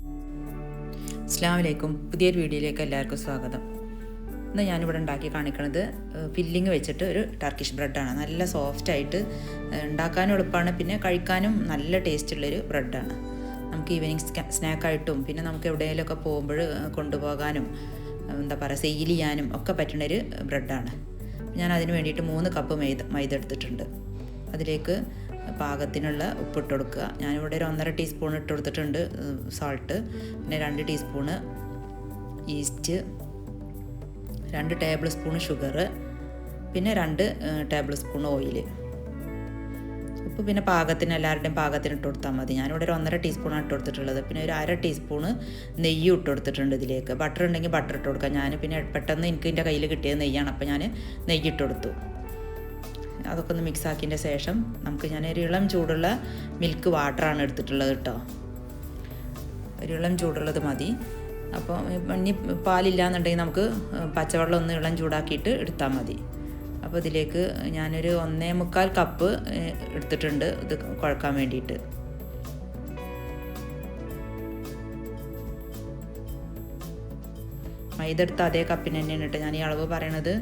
അസ്സാം വലൈക്കും പുതിയൊരു വീഡിയോയിലേക്ക് എല്ലാവർക്കും സ്വാഗതം. ഇന്ന് ഞാനിവിടെ ഉണ്ടാക്കി കാണിക്കുന്നത് ഫില്ലിങ് വെച്ചിട്ട് ഒരു ടർക്കിഷ് ബ്രെഡാണ് നല്ല സോഫ്റ്റ് ആയിട്ട് ഉണ്ടാക്കാനും എളുപ്പമാണ്. പിന്നെ കഴിക്കാനും നല്ല ടേസ്റ്റുള്ളൊരു ബ്രെഡാണ് നമുക്ക് ഈവനിങ് സ്നാക്കായിട്ടും പിന്നെ നമുക്ക് എവിടെയെങ്കിലുമൊക്കെ പോകുമ്പോൾ കൊണ്ടുപോകാനും എന്താ പറയുക സെയിൽ ചെയ്യാനും ഒക്കെ പറ്റുന്നൊരു ബ്രെഡാണ് ഞാൻ അതിന് വേണ്ടിയിട്ട് മൂന്ന് കപ്പ് മൈദ മൈദ എടുത്തിട്ടുണ്ട്. അതിലേക്ക് പാകത്തിനുള്ള ഉപ്പിട്ട് കൊടുക്കുക ഞാനിവിടെ ഒരു ഒന്നര ടീസ്പൂൺ ഇട്ട് കൊടുത്തിട്ടുണ്ട് സാൾട്ട് പിന്നെ രണ്ട് ടീസ്പൂണ് ഈസ്റ്റ് രണ്ട് ടേബിൾ സ്പൂൺ ഷുഗർ പിന്നെ രണ്ട് ടേബിൾ സ്പൂൺ ഓയിൽ ഉപ്പ് പിന്നെ പാകത്തിന് എല്ലാവരുടെയും പാകത്തിന് ഇട്ട് കൊടുത്താൽ മതി. ഞാനിവിടെ ഒരു ഒന്നര ടീസ്പൂണാണ് ഇട്ട് കൊടുത്തിട്ടുള്ളത് പിന്നെ ഒരു അര ടീസ്പൂണ് നെയ്യ് ഇട്ട് കൊടുത്തിട്ടുണ്ട് ഇതിലേക്ക്. ബട്ടർ ഉണ്ടെങ്കിൽ ബട്ടർ ഇട്ട് കൊടുക്കാം ഞാൻ പിന്നെ പെട്ടെന്ന് എനിക്ക് എന്റെ കയ്യിൽ കിട്ടിയത് നെയ്യാണ്. അപ്പോൾ ഞാൻ നെയ്യ് ഇട്ട് കൊടുത്തു അതൊക്കെ ഒന്ന് മിക്സ് ആക്കിയതിന്റെ ശേഷം നമുക്ക് ഞാൻ ഒരു ഇളം ചൂടുള്ള മിൽക്ക് വാട്ടറാണ് എടുത്തിട്ടുള്ളത് കേട്ടോ. ഒരു ഇളം ചൂടുള്ളത് മതി. അപ്പോൾ ഇനി പാലില്ലാന്നുണ്ടെങ്കിൽ നമുക്ക് പച്ചവെള്ളം ഒന്ന് ഇളം ചൂടാക്കിയിട്ട് എടുത്താൽ മതി. അപ്പോൾ ഇതിലേക്ക് ഞാനൊരു ഒന്നേ മുക്കാൽ കപ്പ് എടുത്തിട്ടുണ്ട് ഇത് കുഴക്കാൻ വേണ്ടിയിട്ട്. മൈദ എടുത്ത അതേ കപ്പിന് തന്നെയാണ് കേട്ടോ ഞാൻ ഈ അളവ് പറയണത്.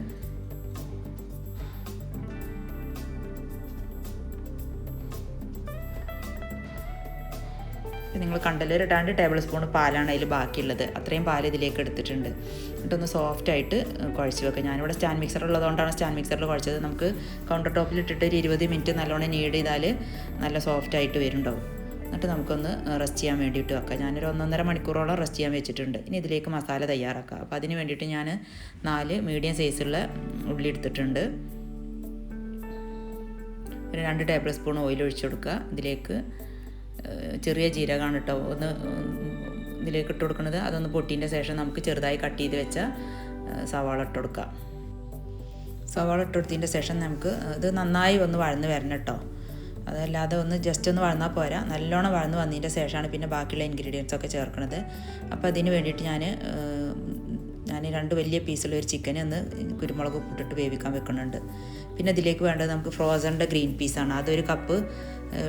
നിങ്ങൾ കണ്ടല്ലോ രണ്ട് ടേബിൾ സ്പൂൺ പാലാണ് അതിൽ ബാക്കിയുള്ളത്. അത്രയും പാൽ ഇതിലേക്ക് എടുത്തിട്ടുണ്ട്. എന്നിട്ടൊന്ന് സോഫ്റ്റ് ആയിട്ട് കുഴച്ച് വെക്കുക. ഞാനിവിടെ സ്റ്റാൻഡ് മിക്സർ ഉള്ളതുകൊണ്ടാണ് സ്റ്റാൻഡ് മിക്സറിൽ കുഴച്ചത്. നമുക്ക് കൗണ്ടർ ടോപ്പിൽ ഇട്ടിട്ട് ഒരു ഇരുപത് മിനിറ്റ് നല്ലോണം നീഡ് ചെയ്താൽ നല്ല സോഫ്റ്റ് ആയിട്ട് വരുന്നുണ്ടാവും. എന്നിട്ട് നമുക്കൊന്ന് റെസ്റ്റ് ചെയ്യാൻ വേണ്ടിയിട്ട് വെക്കാം. ഞാനൊരു ഒന്നൊന്നര മണിക്കൂറോളം റെസ്റ്റ് ചെയ്യാൻ വെച്ചിട്ടുണ്ട്. ഇനി ഇതിലേക്ക് മസാല തയ്യാറാക്കാം. അപ്പോൾ അതിന് വേണ്ടിയിട്ട് ഞാൻ നാല് മീഡിയം സൈസുള്ള ഉള്ളി എടുത്തിട്ടുണ്ട്. ഒരു രണ്ട് ടേബിൾ സ്പൂൺ ഓയിൽ ഒഴിച്ചു കൊടുക്കുക. ഇതിലേക്ക് ചെറിയ ജീരകമാണ് കേട്ടോ ഒന്ന് ഇതിലേക്ക് ഇട്ട് കൊടുക്കുന്നത്. അതൊന്ന് പൊട്ടിന്റെ ശേഷം നമുക്ക് ചെറുതായി കട്ട് ചെയ്ത് വെച്ച സവാള ഇട്ട് കൊടുക്കാം. സവാള ഇട്ട് കൊടുത്തതിന്റെ ശേഷം നമുക്ക് ഇത് നന്നായി ഒന്ന് വഴന്ന് വരണം കേട്ടോ. അതല്ലാതെ ഒന്ന് ജസ്റ്റ് ഒന്ന് വഴന്നാൽ പോരാ. നല്ലോണം വഴന്ന് വന്നതിന്റെ ശേഷമാണ് പിന്നെ ബാക്കിയുള്ള ഇൻഗ്രീഡിയൻസ് ഒക്കെ ചേർക്കുന്നത്. അപ്പോൾ അതിന് വേണ്ടിയിട്ട് ഞാൻ ഞാൻ രണ്ട് വലിയ പീസുള്ള ഒരു ചിക്കനെ ഒന്ന് കുരുമുളക് ഉപ്പിട്ടിട്ട് വേവിക്കാൻ വെക്കുന്നുണ്ട്. പിന്നെ ഇതിലേക്ക് വേണ്ടത് നമുക്ക് ഫ്രോസണിന്റെ ഗ്രീൻ പീസാണ് അതൊരു കപ്പ്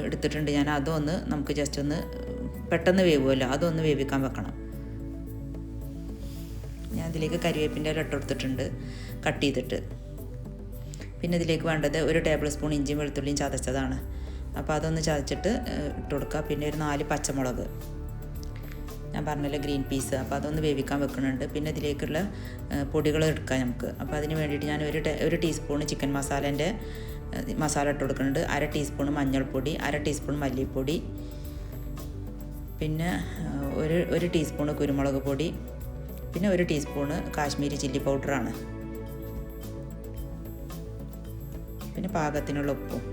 എടുത്തിട്ടുണ്ട് ഞാൻ. അതൊന്ന് നമുക്ക് ജസ്റ്റ് ഒന്ന് പെട്ടെന്ന് വേവുമല്ലോ. അതൊന്ന് വേവിക്കാൻ വെക്കണം. ഞാൻ അതിലേക്ക് കരിവേപ്പിന്റെ ഇല ഇട്ട് കൊടുത്തിട്ടുണ്ട്. കട്ട് ചെയ്തിട്ട്. പിന്നെ ഇതിലേക്ക് വേണ്ടത് ഒരു ടേബിൾ സ്പൂൺ ഇഞ്ചിയും വെളുത്തുള്ളിയും ചതച്ചതാണ്. അപ്പോൾ അതൊന്ന് ചതച്ചിട്ട് ഇട്ട് കൊടുക്കുക. പിന്നെ ഒരു നാല് പച്ചമുളക്. ഞാൻ പറഞ്ഞല്ലോ ഗ്രീൻ പീസ്. അപ്പോൾ അതൊന്ന് വേവിക്കാൻ വെക്കുന്നുണ്ട് പിന്നെ ഇതിലേക്കുള്ള പൊടികൾ എടുക്കാം നമുക്ക്. അപ്പോൾ അതിന് വേണ്ടിയിട്ട് ഞാൻ ഒരു ഒരു ടീസ്പൂൺ ചിക്കൻ മസാലേന്റെ മസാല ഇട്ട് കൊടുക്കുന്നുണ്ട്. അര ടീസ്പൂൺ മഞ്ഞൾപ്പൊടി അര ടീസ്പൂൺ മല്ലിപ്പൊടി പിന്നെ ഒരു ഒരു ടീസ്പൂൺ കുരുമുളക് പൊടി പിന്നെ ഒരു ടീസ്പൂണ് കാശ്മീരി ചില്ലി പൗഡറാണ്. പിന്നെ പാകത്തിനുള്ള ഉപ്പും.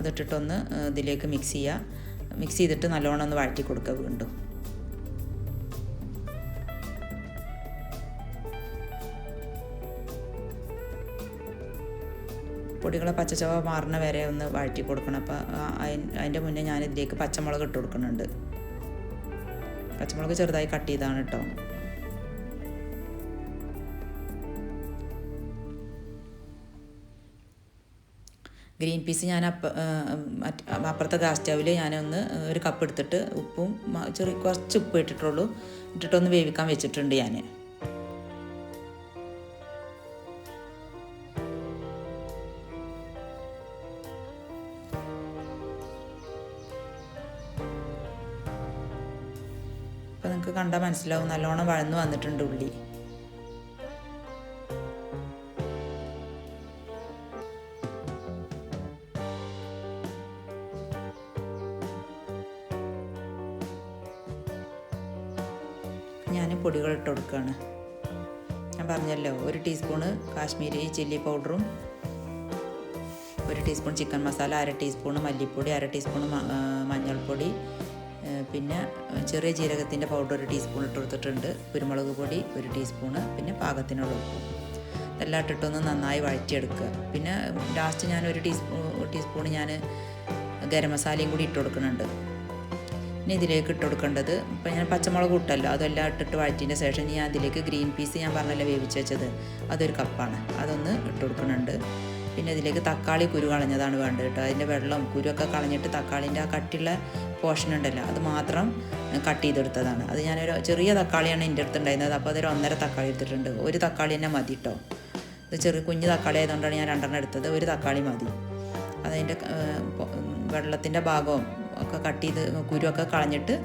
അതിട്ടിട്ടൊന്ന് ഇതിലേക്ക് മിക്സ് ചെയ്യുക മിക്സ് ചെയ്തിട്ട് നല്ലോണം ഒന്ന് വഴറ്റി കൊടുക്കുക വീണ്ടും. പൊടികളെ പച്ചച്ചവ മാറുന്ന വരെ ഒന്ന് വഴറ്റി കൊടുക്കണം. അപ്പോൾ അതിന്റെ മുന്നേ ഞാൻ ഇതിലേക്ക് പച്ചമുളക് ഇട്ട് കൊടുക്കുന്നുണ്ട്. പച്ചമുളക് ചെറുതായി കട്ട് ചെയ്താണ് കേട്ടോ ഗ്രീൻ പീസ് ഞാൻ അപ്പ അപ്പുറത്തെ ഗ്യാസ് സ്റ്റവിൽ ഞാനൊന്ന് ഒരു കപ്പ് എടുത്തിട്ട് ഉപ്പും ചെറിയ കുറച്ച് ഉപ്പ് ഇട്ടിട്ടുള്ളൂ. ഇട്ടിട്ടൊന്ന് വേവിക്കാൻ വെച്ചിട്ടുണ്ട് ഞാൻ കണ്ടാൽ മനസ്സിലാവും. നല്ലോണം വഴന്നു വന്നിട്ടുണ്ട് ഉള്ളി. ഞാൻ പൊടികൾ ഇട്ട് കൊടുക്കുകയാണ് ഞാൻ പറഞ്ഞല്ലോ ഒരു ടീസ്പൂണ് കാശ്മീരി ചില്ലി പൗഡറും ഒരു ടീസ്പൂൺ ചിക്കൻ മസാല അര ടീസ്പൂണ് മല്ലിപ്പൊടി അര ടീസ്പൂൺ മഞ്ഞൾപ്പൊടി പിന്നെ ചെറിയ ജീരകത്തിന്റെ പൗഡർ ഒരു ടീസ്പൂൺ ഇട്ട് കൊടുത്തിട്ടുണ്ട്. കുരുമുളക് പൊടി ഒരു ടീസ്പൂണ് പിന്നെ പാകത്തിനുള്ള ഉപ്പ്. ഇതെല്ലാം ഇട്ടിട്ടൊന്ന് നന്നായി വഴറ്റിയെടുക്കുക. പിന്നെ ലാസ്റ്റ് ഞാൻ ഒരു ടീസ്പൂ ടീസ്പൂൺ ഞാൻ ഗരം മസാലയും കൂടി ഇട്ട് കൊടുക്കുന്നുണ്ട്. ഇനി ഇതിലേക്ക് ഇട്ട് കൊടുക്കേണ്ടത് ഇപ്പം ഞാൻ പച്ചമുളക് ഇട്ടല്ലോ അതെല്ലാം ഇട്ടിട്ട് വഴറ്റിന്റെ ശേഷം ഞാൻ അതിലേക്ക് ഗ്രീൻ പീസ് ഞാൻ പറഞ്ഞല്ലോ വേവിച്ച് വെച്ചത് അതൊരു കപ്പാണ്. അതൊന്ന് ഇട്ട് കൊടുക്കുന്നുണ്ട്. പിന്നെ ഇതിലേക്ക് തക്കാളി കുരു കളഞ്ഞതാണ് വേണ്ടത് കേട്ടോ. അതിന്റെ വെള്ളം കുരുവൊക്കെ കളഞ്ഞിട്ട് തക്കാളിന്റെ ആ കട്ടിയുള്ള പോർഷൻ ഉണ്ടല്ലോ അത് മാത്രം കട്ട് ചെയ്തെടുത്തതാണ്. അത് ഞാനൊരു ചെറിയ തക്കാളിയാണ് എന്റെ അടുത്ത് ഉണ്ടായിരുന്നത്. അപ്പോൾ അതൊരു ഒന്നര തക്കാളി എടുത്തിട്ടുണ്ട്. ഒരു തക്കാളി തന്നെ മതി കേട്ടോ. ഇത് ചെറിയ കുഞ്ഞ് തക്കാളി ആയതുകൊണ്ടാണ് ഞാൻ രണ്ടെണ്ണം എടുത്തത്. ഒരു തക്കാളി മതി. അതതിന്റെ വെള്ളത്തിന്റെ ഭാഗവും ഒക്കെ കട്ട് ചെയ്ത് കുരുവൊക്കെ കളഞ്ഞിട്ട്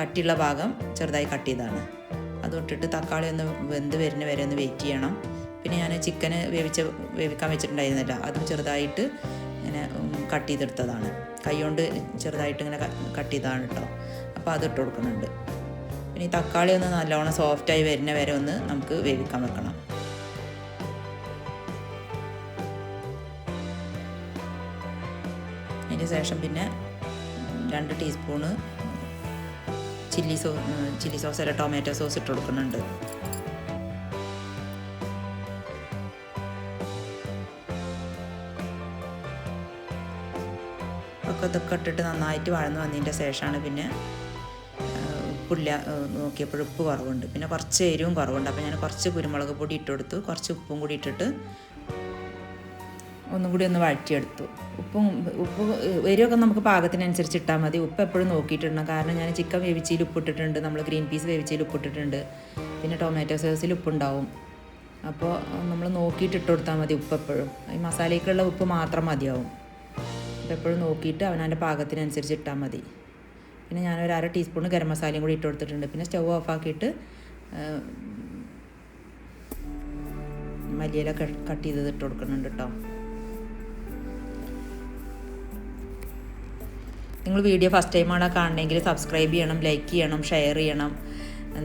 കട്ടിയുള്ള ഭാഗം ചെറുതായി കട്ട് ചെയ്തതാണ്. അത് ഇട്ടിട്ട് തക്കാളി ഒന്ന് വെന്ത് വരുന്ന വരെ ഒന്ന് വെയിറ്റ് ചെയ്യണം. പിന്നെ ഞാൻ ചിക്കന് വേവിച്ച വേവിക്കാൻ വെച്ചിട്ടുണ്ടായിരുന്നില്ല. അതും ചെറുതായിട്ട് ഇങ്ങനെ കട്ട് ചെയ്തെടുത്തതാണ്. കൈകൊണ്ട് ചെറുതായിട്ട് ഇങ്ങനെ കട്ട് ചെയ്തതാണ് കേട്ടോ അപ്പോൾ അത് ഇട്ട് കൊടുക്കുന്നുണ്ട്. പിന്നെ ഈ തക്കാളി ഒന്ന് നല്ലോണം സോഫ്റ്റായി വരുന്ന വരെ ഒന്ന് നമുക്ക് വേവിക്കാൻ വെക്കണം. അതിന് ശേഷം പിന്നെ രണ്ട് teaspoon chilli sauce chilli sauce അല്ല ടൊമാറ്റോ സോസ് ഇട്ട് കൊടുക്കുന്നുണ്ട്. ഒക്കെ ഇതൊക്കെ ഇട്ടിട്ട് നന്നായിട്ട് വഴന്ന് വന്നതിന്റെ ശേഷമാണ് പിന്നെ ഉപ്പില്ല നോക്കിയപ്പോൾ ഉപ്പ് കുറവുണ്ട്. പിന്നെ കുറച്ച് എരിവും കുറവുണ്ട്. അപ്പോൾ ഞാൻ കുറച്ച് കുരുമുളക് പൊടി ഇട്ട് കൊടുത്തു. കുറച്ച് ഉപ്പും കൂടി ഇട്ടിട്ട് ഒന്നും കൂടി ഒന്ന് വഴറ്റിയെടുത്തു. ഉപ്പും ഉപ്പ് എരിവൊക്കെ നമുക്ക് പാകത്തിനനുസരിച്ച് ഇട്ടാൽ മതി. ഉപ്പ് എപ്പോഴും നോക്കിയിട്ടുണ്ട് കാരണം ഞാൻ ചിക്കൻ വേവിച്ചതിൽ ഉപ്പിട്ടിട്ടുണ്ട് നമ്മൾ ഗ്രീൻ പീസ് വേവിച്ചതിൽ ഉപ്പിട്ടിട്ടുണ്ട് പിന്നെ ടൊമാറ്റോ സോസിൽ ഉപ്പുണ്ടാവും അപ്പോൾ നമ്മൾ നോക്കിയിട്ട് ഇട്ട് കൊടുത്താൽ മതി ഉപ്പ് എപ്പോഴും. ഈ മസാലയ്ക്കുള്ള ഉപ്പ് മാത്രം മതിയാവും. അപ്പോൾ എപ്പോഴും നോക്കിയിട്ട് അവനവന്റെ പാകത്തിനനുസരിച്ച് ഇട്ടാൽ മതി. പിന്നെ ഞാൻ ഞാനൊരു അര ടീസ്പൂൺ ഗരം മസാലയും കൂടി ഇട്ട് കൊടുത്തിട്ടുണ്ട് പിന്നെ സ്റ്റവ് ഓഫാക്കിയിട്ട് മല്ലിയില കട്ട് ചെയ്തത് ഇട്ട് കൊടുക്കുന്നുണ്ട് കേട്ടോ. നിങ്ങൾ വീഡിയോ ഫസ്റ്റ് ടൈമാണ് കാണണമെങ്കിൽ സബ്സ്ക്രൈബ് ചെയ്യണം ലൈക്ക് ചെയ്യണം ഷെയർ ചെയ്യണം.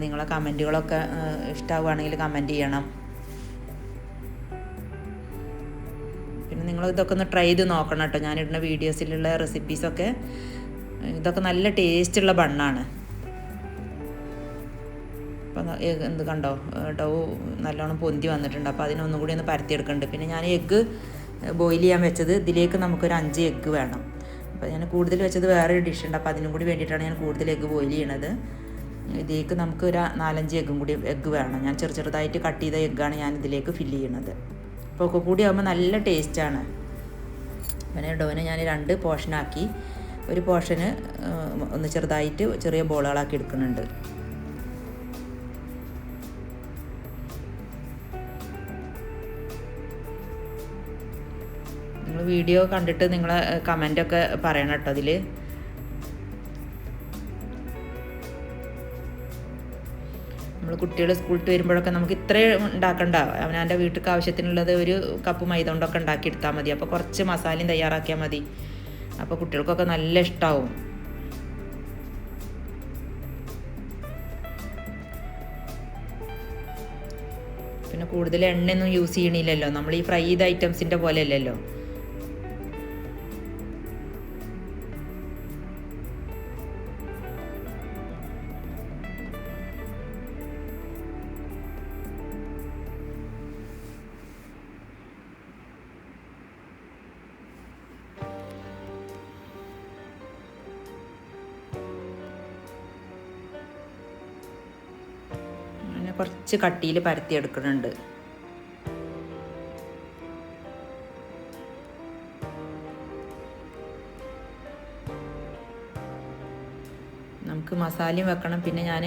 നിങ്ങളെ കമന്റുകളൊക്കെ ഇഷ്ടമാവുകയാണെങ്കിൽ കമന്റ് ചെയ്യണം. ഇതൊക്കെ ഒന്ന് ട്രൈ ചെയ്ത് നോക്കണം കേട്ടോ. ഞാനിടുന്ന വീഡിയോസിലുള്ള റെസിപ്പീസൊക്കെ ഇതൊക്കെ നല്ല ടേസ്റ്റുള്ള ബണ്ണാണ്. അപ്പം എന്ത് കണ്ടോ? ഡൗ നല്ലോണം പൊന്തി വന്നിട്ടുണ്ട്. അപ്പോൾ അതിനൊന്നും കൂടി ഒന്ന് പരത്തിയെടുക്കുന്നുണ്ട് പിന്നെ ഞാൻ എഗ്ഗ് ബോയിൽ ചെയ്യാൻ വെച്ചത് ഇതിലേക്ക് നമുക്കൊരു അഞ്ച് എഗ്ഗ് വേണം. അപ്പോൾ ഞാൻ കൂടുതൽ വെച്ചത് വേറൊരു ഡിഷ് ഉണ്ട്. അപ്പോൾ അതിനും കൂടി വേണ്ടിയിട്ടാണ് ഞാൻ കൂടുതൽ എഗ്ഗ് ബോയിൽ ചെയ്യണത്. ഇതിലേക്ക് നമുക്ക് ഒരു നാലഞ്ച് എഗ്ഗും കൂടി എഗ്ഗ് വേണം. ഞാൻ ചെറു ചെറുതായിട്ട് കട്ട് ചെയ്ത എഗ്ഗാണ് ഞാൻ ഇതിലേക്ക് ഫില്ല് ചെയ്യണത്. അപ്പോൾ ഒക്കെ കൂടി ആകുമ്പോൾ നല്ല ടേസ്റ്റാണ് പിന്നെ ഡോനെ ഞാൻ രണ്ട് പോർഷനാക്കി ഒരു പോർഷന് ഒന്ന് ചെറുതായിട്ട് ചെറിയ ബോളുകളാക്കി എടുക്കുന്നുണ്ട്. നിങ്ങൾ വീഡിയോ കണ്ടിട്ട് നിങ്ങളെ കമന്റൊക്കെ പറയണം കേട്ടോ അതിൽ നമ്മൾ കുട്ടികൾ സ്കൂളിൽ വരുമ്പോഴൊക്കെ നമുക്ക് ഇത്രേ ഉണ്ടാക്കണ്ട. അവനവന്റെ വീട്ടിലേക്ക് ആവശ്യത്തിനുള്ളത് ഒരു കപ്പ് മൈദ കൊണ്ടൊക്കെ ഉണ്ടാക്കിയെടുത്താൽ മതി. അപ്പോൾ കുറച്ച് മസാലയും തയ്യാറാക്കിയാൽ മതി. അപ്പോൾ കുട്ടികൾക്കൊക്കെ നല്ല ഇഷ്ടമാവും പിന്നെ കൂടുതൽ എണ്ണയൊന്നും യൂസ് ചെയ്യണില്ലല്ലോ. നമ്മൾ ഈ ഫ്രൈ ചെയ്ത ഐറ്റംസിന്റെ പോലെ അല്ലല്ലോ കുറച്ച് കട്ടിയിൽ പരത്തിയെടുക്കുന്നുണ്ട്. നമുക്ക് മസാലയും വെക്കണം. പിന്നെ ഞാൻ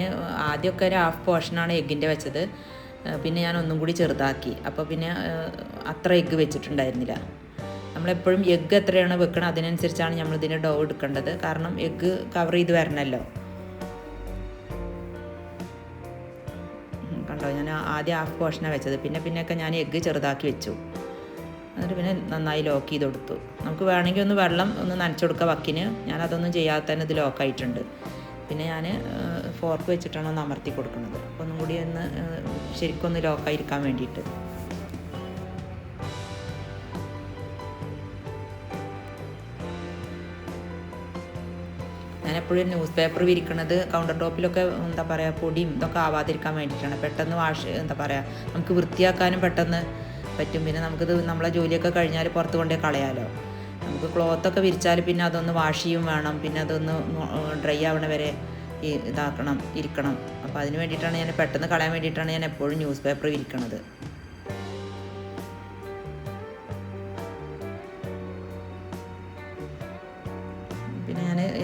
ആദ്യമൊക്കെ ഒരു ഹാഫ് പോർഷനാണ് എഗ്ഗിന്റെ വെച്ചത്. പിന്നെ ഞാൻ ഒന്നും കൂടി ചെറുതാക്കി. അപ്പോൾ പിന്നെ അത്ര എഗ്ഗ് വെച്ചിട്ടുണ്ടായിരുന്നില്ല. നമ്മളെപ്പോഴും എഗ്ഗ് എത്രയാണ് വെക്കണം അതിനനുസരിച്ചാണ് നമ്മൾ ഇതിന്റെ ഡോ എടുക്കേണ്ടത്. കാരണം എഗ്ഗ് കവർ ചെയ്ത് വരണമല്ലോ. ഉം, കണ്ടോ ഞാൻ ആദ്യം ഹാഫ് പോർഷനാണ് വെച്ചത്. പിന്നെ പിന്നെയൊക്കെ ഞാൻ എഗ്ഗ് ചെറുതാക്കി വെച്ചു. എന്നിട്ട് പിന്നെ നന്നായി ലോക്ക് ചെയ്ത് കൊടുത്തു നമുക്ക് വേണമെങ്കിൽ ഒന്ന് വെള്ളം ഒന്ന് നനച്ചു കൊടുക്കുക വക്കിന്. ഞാൻ അതൊന്നും ചെയ്യാതെ തന്നെ ഇത് ലോക്കായിട്ടുണ്ട് പിന്നെ ഞാൻ ഫോർക്ക് വെച്ചിട്ടാണ് ഒന്ന് അമർത്തി കൊടുക്കുന്നത്. ഒന്നും കൂടി ഒന്ന് ശരിക്കൊന്ന് ലോക്കായിരിക്കാൻ വേണ്ടിയിട്ട്. എപ്പോഴും ന്യൂസ് പേപ്പർ വിരിക്കണത് കൗണ്ടർ ടോപ്പിലൊക്കെ എന്താ പറയുക പൊടിയും ഇതൊക്കെ ആവാതിരിക്കാൻ വേണ്ടിയിട്ടാണ്. പെട്ടെന്ന് വാഷ് എന്താ പറയുക നമുക്ക് വൃത്തിയാക്കാനും പെട്ടെന്ന് പറ്റും. പിന്നെ നമുക്കിത് നമ്മളെ ജോലിയൊക്കെ കഴിഞ്ഞാൽ പുറത്ത് കൊണ്ടേ കളയാലോ. നമുക്ക് ക്ലോത്തൊക്കെ വിരിച്ചാൽ പിന്നെ അതൊന്ന് വാഷ് ചെയ്യും വേണം. പിന്നെ അതൊന്ന് ഡ്രൈ ആവണ വരെ ഇതാക്കണം ഇരിക്കണം. അപ്പോൾ അതിന് വേണ്ടിയിട്ടാണ് ഞാൻ പെട്ടെന്ന് കളയാൻ വേണ്ടിയിട്ടാണ് ഞാൻ എപ്പോഴും ന്യൂസ് പേപ്പർ വിരിക്കണത്.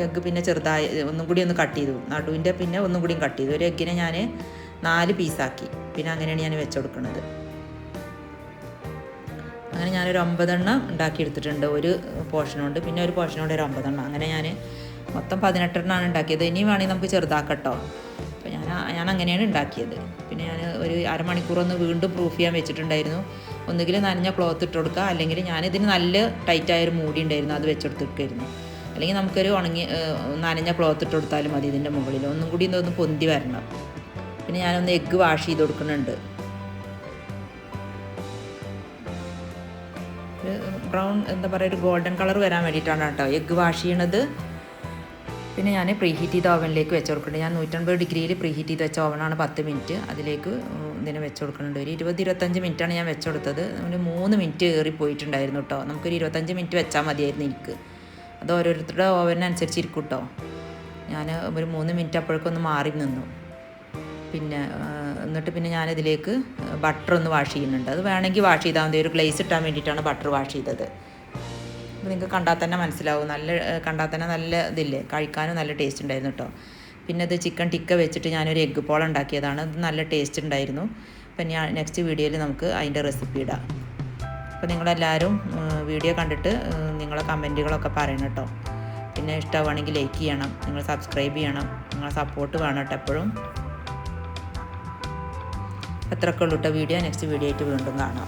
എഗ്ഗ് പിന്നെ ചെറുതായി ഒന്നും കൂടി ഒന്ന് കട്ട് ചെയ്തു. നടുവിന്റെ പിന്നെ ഒന്നും കൂടിയും കട്ട് ചെയ്തു. ഒരു എഗ്ഗിനെ ഞാൻ നാല് പീസാക്കി പിന്നെ അങ്ങനെയാണ് ഞാൻ വെച്ച് കൊടുക്കുന്നത് അങ്ങനെ ഞാനൊരു ഒമ്പതെണ്ണം ഉണ്ടാക്കി എടുത്തിട്ടുണ്ട്. ഒരു പോർഷനുണ്ട് പിന്നെ ഒരു പോർഷനുണ്ട് ഒരു ഒമ്പതെണ്ണം അങ്ങനെ ഞാൻ മൊത്തം പതിനെട്ടെണ്ണമാണ് ഉണ്ടാക്കിയത്. ഇനി വേണമെങ്കിൽ നമുക്ക് ചെറുതാക്കട്ടോ. അപ്പോൾ ഞാൻ ഞാൻ അങ്ങനെയാണ് ഉണ്ടാക്കിയത്. പിന്നെ ഞാൻ ഒരു അരമണിക്കൂർ ഒന്ന് വീണ്ടും പ്രൂഫ് ചെയ്യാൻ വെച്ചിട്ടുണ്ടായിരുന്നു. ഒന്നുകിൽ നനഞ്ഞ ക്ലോത്ത് ഇട്ട് കൊടുക്കുക അല്ലെങ്കിൽ ഞാൻ ഇതിന് നല്ല ടൈറ്റായൊരു മൂടി ഉണ്ടായിരുന്നു. അത് വെച്ചെടുത്തിരിക്കുമായിരുന്നു അല്ലെങ്കിൽ നമുക്കൊരു ഉണങ്ങി നനഞ്ഞ ക്ലോത്ത് ഇട്ട് കൊടുത്താലും മതി ഇതിന്റെ മുകളിൽ. ഒന്നും കൂടി ഇതൊന്ന് പൊന്തി വരണം. പിന്നെ ഞാനൊന്ന് എഗ്ഗ് വാഷ് ചെയ്ത് കൊടുക്കുന്നുണ്ട്. ബ്രൗൺ എന്താ പറയുക ഒരു ഗോൾഡൻ കളർ വരാൻ വേണ്ടിയിട്ടാണ് കേട്ടോ എഗ്ഗ് വാഷ് ചെയ്യണത്. പിന്നെ ഞാൻ പ്രീ ഹീറ്റ് ചെയ്ത ഓവനിലേക്ക് വെച്ച് കൊടുക്കുന്നുണ്ട്. ഞാൻ നൂറ്റൻപത് ഡിഗ്രിയിൽ പ്രീ ഹീറ്റ് ചെയ്ത് വെച്ച ഓവനാണ് പത്ത് മിനിറ്റ് അതിലേക്ക് ഇതിനെ വെച്ച് കൊടുക്കുന്നുണ്ട്. ഒരു ഇരുപത് ഇരുപത്തഞ്ച് മിനിറ്റാണ് ഞാൻ വെച്ച് കൊടുത്തത്. ഒരു മൂന്ന് മിനിറ്റ് ഏറി പോയിട്ടുണ്ടായിരുന്നു കേട്ടോ. നമുക്കൊരു ഇരുപത്തഞ്ച് മിനിറ്റ് വെച്ചാൽ മതിയായിരുന്നു എനിക്ക്. അത് ഓരോരുത്തരുടെ ഓവനനുസരിച്ച് ഇരിക്കും കേട്ടോ ഞാൻ ഒരു മൂന്ന് മിനിറ്റ് അപ്പോഴേക്കൊന്ന് മാറി നിന്നു. പിന്നെ എന്നിട്ട് പിന്നെ ഞാനിതിലേക്ക് ബട്ടർ ഒന്ന് വാഷ് ചെയ്യുന്നുണ്ട്. അത് വേണമെങ്കിൽ വാഷ് ചെയ്താൽ മതി. ഒരു ഗ്ലേസ് ഇട്ടാൻ വേണ്ടിയിട്ടാണ് ബട്ടർ വാഷ് ചെയ്തത്. അപ്പോൾ നിങ്ങൾക്ക് കണ്ടാൽ തന്നെ മനസ്സിലാവും. നല്ല കണ്ടാൽ തന്നെ നല്ല ഇതില്ലേ? കഴിക്കാനും നല്ല ടേസ്റ്റ് ഉണ്ടായിരുന്നു കേട്ടോ പിന്നെ അത് ചിക്കൻ ടിക്ക വെച്ചിട്ട് ഞാനൊരു എഗ്ഗ് പോള ഉണ്ടാക്കിയതാണ്. അത് നല്ല ടേസ്റ്റ് ഉണ്ടായിരുന്നു. അപ്പം ഞാൻ നെക്സ്റ്റ് വീഡിയോയിൽ നമുക്ക് അതിന്റെ റെസിപ്പി ഇടാം. അപ്പോൾ നിങ്ങളെല്ലാവരും വീഡിയോ കണ്ടിട്ട് നിങ്ങളെ കമന്റുകളൊക്കെ പറയണം കേട്ടോ പിന്നെ ഇഷ്ടമാണെങ്കിൽ ലൈക്ക് ചെയ്യണം നിങ്ങൾ സബ്സ്ക്രൈബ് ചെയ്യണം നിങ്ങളെ സപ്പോർട്ട് വേണം കേട്ടോ എപ്പോഴും. കേട്ടോ വീഡിയോ നെക്സ്റ്റ് വീഡിയോ ആയിട്ട് വീണ്ടും കാണാം.